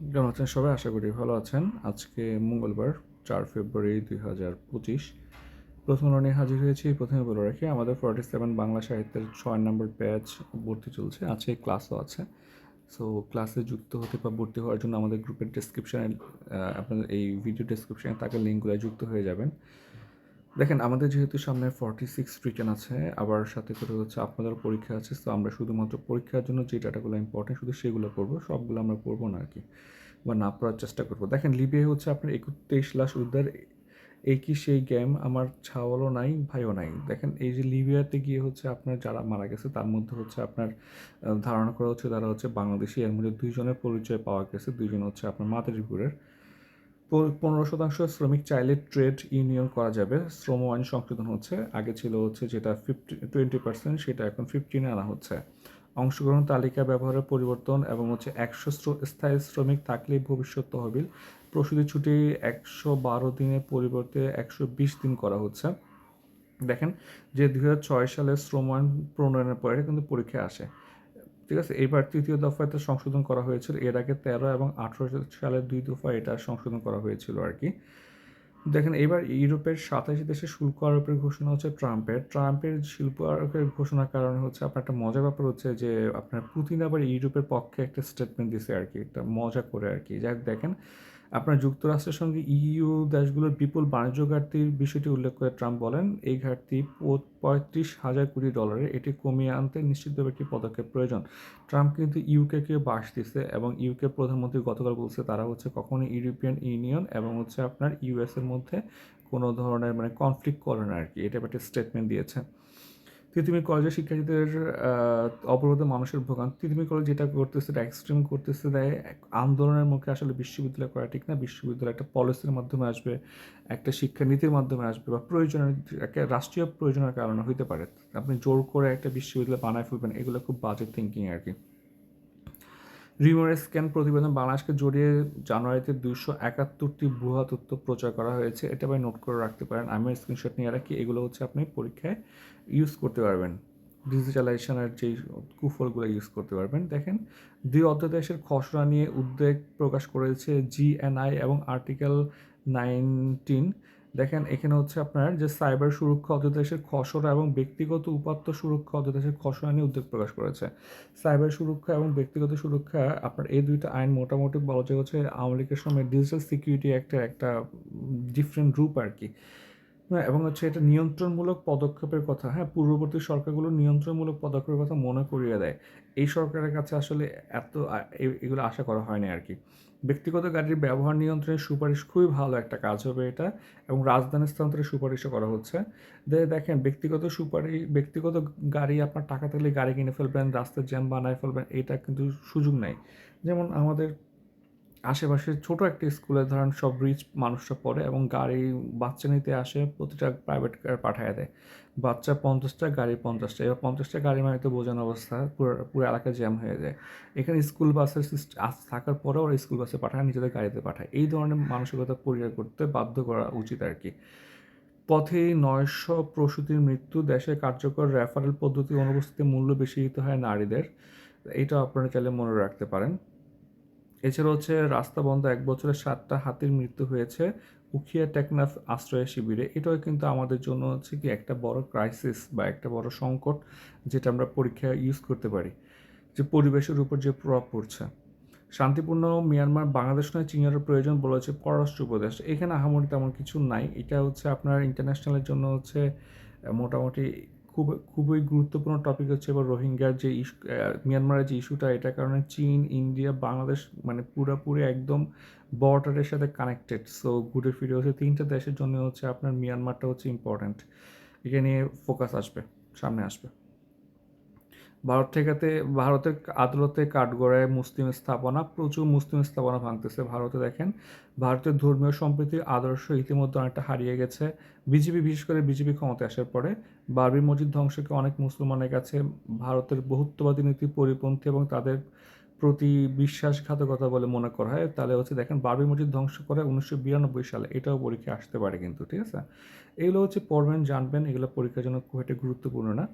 কেমন আছেন সবাই? আশা করি ভালো আছেন। আজকে মঙ্গলবার, চার ফেব্রুয়ারি দুই হাজার পঁচিশ। প্রথম নিয়ে হাজির হয়েছি। প্রথমে বলে রাখি, আমাদের ফর্টি সেভেন বাংলা সাহিত্যের ছয় নম্বর ব্যাচ ভর্তি চলছে। আজকে ক্লাসও আছে। সো ক্লাসে যুক্ত হতে বা ভর্তি হওয়ার জন্য আমাদের গ্রুপের ডিসক্রিপশানে আপনাদের এই ভিডিও ডিসক্রিপশানে তাকে লিঙ্কগুলো যুক্ত হয়ে যাবেন। দেখেন, আমাদের যেহেতু সামনে ফর্টি সিক্স রিটার্ন আছে, আবার সাথে করে হচ্ছে আপনাদের পরীক্ষা আছে, তো আমরা শুধুমাত্র পরীক্ষার জন্য যে ডাটাগুলো ইম্পর্টেন্ট শুধু সেগুলো করব, সবগুলো আমরা পড়ব না আর কি বা না পড়ার চেষ্টা করব। দেখেন লিবিয়া হচ্ছে আপনার একত্রিশ লাশ উদ্ধার এই কি সেই গেম আমার ছাওয়ালও নাই, ভাইও নাই। দেখেন, এই যে লিবিয়াতে গিয়ে হচ্ছে আপনার যারা মারা গেছে, তার মধ্যে হচ্ছে আপনার ধারণা করা হচ্ছে তারা হচ্ছে বাংলাদেশি, এর মধ্যে দুইজনের পরিচয় পাওয়া গেছে, দুইজন হচ্ছে আপনার মাদারীপুরের পনেরো শতাংশ শ্রমিক চাইলে ট্রেড ইউনিয়ন করা যাবে। শ্রম আইন সংশোধন হচ্ছে। আগে ছিল হচ্ছে যেটা ফিফটি টোয়েন্টি পার্সেন্ট সেটা এখন ফিফটিনে আনা হচ্ছে। অংশগ্রহণ তালিকা ব্যবহারের পরিবর্তন এবং হচ্ছে একশো স্থায়ী শ্রমিক থাকলেই ভবিষ্যৎ তহবিল। প্রসূতি ছুটি একশো বারো দিনের পরিবর্তে একশো বিশ দিন করা হচ্ছে। দেখেন যে দু হাজার ছয় সালে শ্রম আইন প্রণয়নের পরে কিন্তু পরীক্ষায় আসে। ঠিক আছে? এবার তৃতীয় দফাতে সংশোধন করা হয়েছিল। এর আগে তেরো এবং আঠেরো সালের দুই দফায় এটা সংশোধন করা হয়েছিল আর কি। দেখেন, এবার ইউরোপের সাতাশি দেশে শুল্ক আরোপের ঘোষণা হচ্ছে ট্রাম্পের। ট্রাম্পের শিল্প আরোপের ঘোষণার কারণে হচ্ছে, আপনার একটা মজার ব্যাপার হচ্ছে যে, আপনার পুতিন আবার ইউরোপের পক্ষে একটা স্টেটমেন্ট দিছে আর কি, একটা মজা করে আর কি। যাক, দেখেন আপনার যুক্তরাষ্ট্রের সঙ্গে ইইউ দেশগুলোর বিপুল বাণিজ্য ঘাটতির বিষয়টি উল্লেখ করে ট্রাম্প বলেন, এই ঘাটতি পঁয়ত্রিশ হাজার কোটি ডলারে এটি কমিয়ে আনতে নিশ্চিতভাবে একটি পদক্ষেপ প্রয়োজন। ট্রাম্প কিন্তু ইউকেকে বাস দিচ্ছে এবং ইউকে প্রধানমন্ত্রী গতকাল বলছে তারা হচ্ছে কখনো ইউরোপিয়ান ইউনিয়ন এবং হচ্ছে আপনার ইউএসের মধ্যে কোনো ধরনের মানে কনফ্লিক্ট করে না আর কি। এটা একটা স্টেটমেন্ট দিয়েছে। তিতুমির কলেজের শিক্ষার্থীদের অবরোধে মানুষের ভোগান্তি তিতুমির কলেজ যেটা করতেছে, এটা এক্সট্রিম করতেছে দেয় আন্দোলনের মুখে আসলে বিশ্ববিদ্যালয় করা ঠিক না। বিশ্ববিদ্যালয় একটা পলিসির মাধ্যমে আসবে, একটা শিক্ষানীতির মাধ্যমে আসবে, বা প্রয়োজনের, একটা রাষ্ট্রীয় প্রয়োজনের কারণে হইতে পারে। আপনি জোর করে একটা বিশ্ববিদ্যালয় বানায় ফেলবেন, এগুলো খুব বাজে থিঙ্কিং আর কি। রিমোর স্ক্যান প্রতিবেদন বাংলাদেশকে জড়িয়ে জানুয়ারিতে দুইশো একাত্তরটি ভুয়া তথ্য প্রচার করা হয়েছে। এটা ভাই নোট করে রাখতে পারেন। আমি স্ক্রিনশট নিয়ে রাখি। এগুলো হচ্ছে আপনি পরীক্ষায় ইউজ করতে পারবেন। ডিজিটালাইজেশনের যেই কুফলগুলো ইউজ করতে পারবেন। দেখেন, দুই অধ্যাদেশের খসড়া নিয়ে উদ্বেগ প্রকাশ করেছে জিএনআই এবং আর্টিকেল নাইনটিন দেখেন, এখানে হচ্ছে আপনার যে সাইবার সুরক্ষা অধ্যাদেশের খসড়া এবং ব্যক্তিগত উপাত্ত সুরক্ষা অধ্যাদেশের খসড়া নিয়ে উদ্বেগ প্রকাশ করেছে। সাইবার সুরক্ষা এবং ব্যক্তিগত সুরক্ষা আপনার এই দুইটা আইন মোটামুটি বলা যায় হচ্ছে আওয়ামী লীগের সময় ডিজিটাল সিকিউরিটি অ্যাক্টের একটা ডিফারেন্ট রূপ আর কি। এবং হচ্ছে এটা নিয়ন্ত্রণমূলক পদক্ষেপের কথা। হ্যাঁ পূর্ববর্তী সরকারগুলো নিয়ন্ত্রণমূলক পদক্ষেপের কথা মনে করিয়ে দেয়। এই সরকারের কাছে আসলে এত এগুলো আশা করা হয়নি আর কি ব্যক্তিগত গাড়ির ব্যবহার নিয়ন্ত্রণের সুপারিশ খুবই ভালো একটা কাজ হবে এটা, এবং রাজধানী স্থানান্তরের সুপারিশও করা হচ্ছে। দেখেন, ব্যক্তিগত সুপারিশ ব্যক্তিগত গাড়ি আপনার টাকা থাকলে গাড়ি কিনে ফেলবেন রাস্তার জ্যাম বানায় ফেলবেন, এটা কিন্তু সুযোগ নেই। যেমন আমাদের আশেপাশে ছোট একটা স্কুলে ধরেন সব রিচ মানুষরা পড়ে এবং গাড়ি বাচ্চা নিতে আসে, প্রতিটা প্রাইভেট কার পাঠায় দেয়। বাচ্চা পঞ্চাশটা, গাড়ি পঞ্চাশটা। এবার পঞ্চাশটা গাড়ি মানে তো বোঝান অবস্থা, পুরো পুরো এলাকা জ্যাম হয়ে যায়। এখানে স্কুল বাসের থাকার পরেও ওরা স্কুল বাসে পাঠায়, নিজেদের গাড়িতে পাঠায়। এই ধরনের মানসিকতা পরিহার করতে বাধ্য করা উচিত আর কি পথে নয়শো প্রসূতির মৃত্যু দেশে কার্যকর রেফারেল পদ্ধতি অনুপস্থিতি মূল্য বেশি দিতে হয় নারীদের। এটা আপনারা চাইলে মনে রাখতে পারেন। এছাড়া হচ্ছে রাস্তা বন্ধ এক বছরে সাতটা হাতির মৃত্যু হয়েছে। উখিয়া টেকনাফ আশ্রয় শিবিরে। এটাও কিন্তু আমাদের জন্য হচ্ছে কি একটা বড় ক্রাইসিস বা একটা বড় সংকট যেটা আমরা পরীক্ষায় ইউজ করতে পারি। যে পরিবেশের উপর যে প্রভাব পড়ছে। শান্তিপূর্ণ মিয়ানমার, বাংলাদেশ নয়, চীনের প্রয়োজন বলেছে পররাষ্ট্র উপদেশ এখানে আহামরি তেমন কিছু নাই। এটা হচ্ছে আপনার ইন্টারন্যাশনালের জন্য হচ্ছে মোটামুটি খুব, খুবই গুরুত্বপূর্ণ টপিক হচ্ছে এবার রোহিঙ্গার যে ইস্যু মিয়ানমারের যে ইস্যুটা এটার কারণে চীন, ইন্ডিয়া, বাংলাদেশ মানে পুরোপুরি একদম বর্ডারের সাথে কানেক্টেড সো ঘুরে ফিরে হচ্ছে তিনটা দেশের জন্য হচ্ছে আপনার মিয়ানমারটা হচ্ছে ইম্পর্ট্যান্ট এটা নিয়ে ফোকাস আসবে, সামনে আসবে। ভারত ঠেকাতে ভারতের আদালতে কাঠগড়ায় মুসলিম স্থাপনা, প্রচুর মুসলিম স্থাপনা ভাঙতেছে ভারতে, দেখেন। ভারতের ধর্মীয় সম্প্রীতির আদর্শ ইতিমধ্যে অনেকটা হারিয়ে গেছে। বিজেপি, বিশেষ করে বিজেপি ক্ষমতায় আসার পরে বারবি মসজিদ ধ্বংসকে অনেক মুসলমানের কাছে ভারতের বহুত্ববাদী নীতি, পরিপন্থী এবং তাদের প্রতি বিশ্বাসঘাতকতা বলে মনে করা হয়। তাহলে হচ্ছে দেখেন, বারবি মসজিদ ধ্বংস করে উনিশশো বিরানব্বই সালে এটাও পরীক্ষা আসতে পারে কিন্তু, ঠিক আছে? এগুলো হচ্ছে পড়বেন, জানবেন, এগুলো পরীক্ষার জন্য খুব একটা গুরুত্বপূর্ণ না।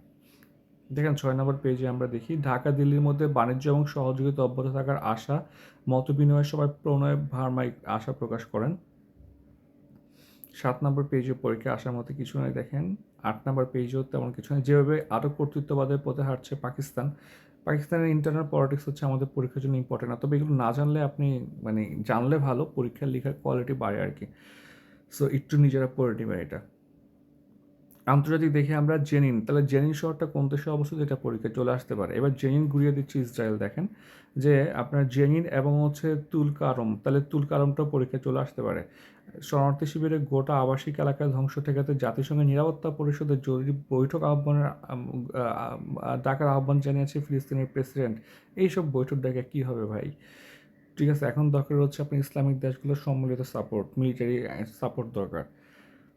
দেখেন ছয় নম্বর পেজে আমরা দেখি, ঢাকা, দিল্লির মধ্যে বাণিজ্য এবং সহযোগিতা অব্যাহত থাকার আশা, মত বিনিময়ের সবাই প্রণয় ভার্মাই আশা প্রকাশ করেন। সাত নম্বর পেজে পরীক্ষা আসার মতো কিছু নয় দেখেন। আট নম্বর পেজেও তেমন কিছু নেই। যেভাবে আরও কর্তৃত্ববাদের পথে হাঁটছে পাকিস্তান, পাকিস্তানের ইন্টারনাল পলিটিক্স হচ্ছে আমাদের পরীক্ষার জন্য ইম্পর্টেন্ট না। তবে এগুলো না জানলে আপনি মানে জানলে ভালো, পরীক্ষার লেখার কোয়ালিটি বাড়ে আর কি। সো একটু নিজেরা পড়ে নেবেন এটা। আন্তর্জাতিক দেখে আমরা জেনিন, তাহলে জেনিন শহরটা কোন দেশে অবস্থিত? এটা পরীক্ষায় চলে আসতে পারে। এবার জেনিন ঘুরিয়ে দিচ্ছে ইসরায়েল, দেখেন। যে আপনার জেনিন এবং হচ্ছে তুলকারম তাহলে তুলকারমটাও পরীক্ষায় চলে আসতে পারে। শরণার্থী শিবিরে গোটা আবাসিক এলাকায় ধ্বংস ঠেকাতে জাতিসংঘের নিরাপত্তা পরিষদের জরুরি বৈঠক আহ্বানের ডাকার আহ্বান জানিয়েছে ফিলিস্তিনের প্রেসিডেন্ট। এইসব বৈঠক ডেকে কী হবে ভাই? ঠিক আছে, এখন দরকার হচ্ছে আপনি ইসলামিক দেশগুলোর সম্মিলিত সাপোর্ট, মিলিটারি সাপোর্ট দরকার।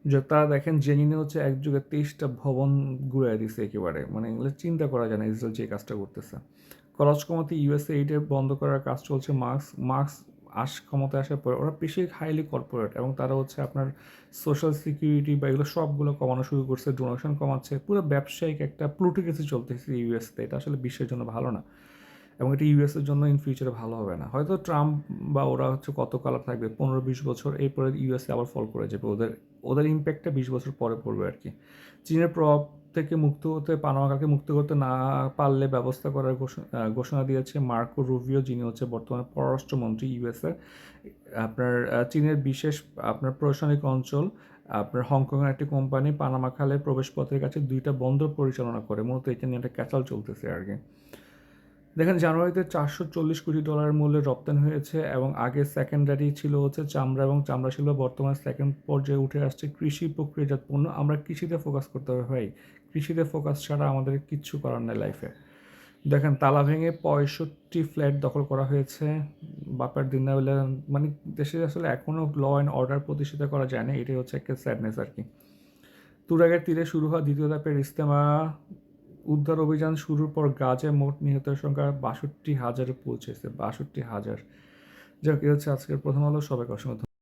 যে তারা দেখেন জেনিনে হচ্ছে এক যুগে তেইশটা ভবন ঘুরে দিছে একেবারে। মানে এগুলো চিন্তা করা যায় না, ইসরায়েল যে কাজটা করতেছে। খরচ কমাতে ইউএসএ এইটে বন্ধ করার কাজ চলছে, মার্কস মার্কস আস, ক্ষমতায় আসার পরে ওরা বেশি হাইলি কর্পোরেট এবং তারা হচ্ছে আপনার সোশ্যাল সিকিউরিটি বা এগুলো সবগুলো কমানো শুরু করছে ডোনেশন কমাচ্ছে। পুরো ব্যবসায়িক একটা প্লুটিকেসি চলতেছে ইউএসতে, এটা আসলে বিশ্বের জন্য ভালো না। এবং এটা ইউএসের জন্য ইন ফিউচারে ভালো হবে না। হয়তো ট্রাম্প বা ওরা হচ্ছে কত কালার থাকবে? পনেরো, বিশ বছর এরপরে ইউএসএ আবার ফল করে যাবে। ওদের ওদের ইম্প্যাক্টটা বিশ বছর পরে পড়বে আর কি। চীনের প্রভাব থেকে মুক্ত হতে পানামাকাকে মুক্ত করতে না পারলে ব্যবস্থা করার ঘোষণা দিয়েছে মার্কো রুভিও যিনি হচ্ছে বর্তমানে পররাষ্ট্রমন্ত্রী ইউএসএর আপনার চীনের বিশেষ, আপনার প্রশাসনিক অঞ্চল, আপনার হংকংয়ের একটি কোম্পানি পানামা খালে প্রবেশপথের কাছে দুইটা বন্দর পরিচালনা করে। মূলত এটা নিয়ে একটা ক্যাচাল চলতেছে আর কি। দেখেন, জানুয়ারিতে চারশো চল্লিশ কোটি ডলার মূল্যে রপ্তানি হয়েছে এবং আগে সেকেন্ডারি ছিল হচ্ছে চামড়া এবং চামড়া শিল্প, বর্তমানে সেকেন্ড পর্যায়ে উঠে আসছে কৃষি প্রক্রিয়াজাত পণ্য। আমরা কৃষিতে ফোকাস করতে হবে ভাই। কৃষিতে ফোকাস ছাড়া আমাদের কিচ্ছু করার নেই লাইফে দেখেন, তালা ভেঙে পঁয়ষট্টি ফ্ল্যাট দখল করা হয়েছে। বাপার দিন মানে দেশে আসলে এখনও ল অ্যান্ড অর্ডার প্রতিষ্ঠিত করা যায় না, এটাই হচ্ছে একটা স্যাডনেস আর কি। তুরাগের তীরে শুরু হওয়া দ্বিতীয় ধাপের ইস্তেমা উদ্ধার অভিযান শুরুর পর গাজে মোট নিহতের সংখ্যা বাষট্টি হাজারে পৌঁছেছে, বাষট্টি হাজার। যাক হচ্ছে আজকের প্রথম আলো। সবাইকে অসংখ্য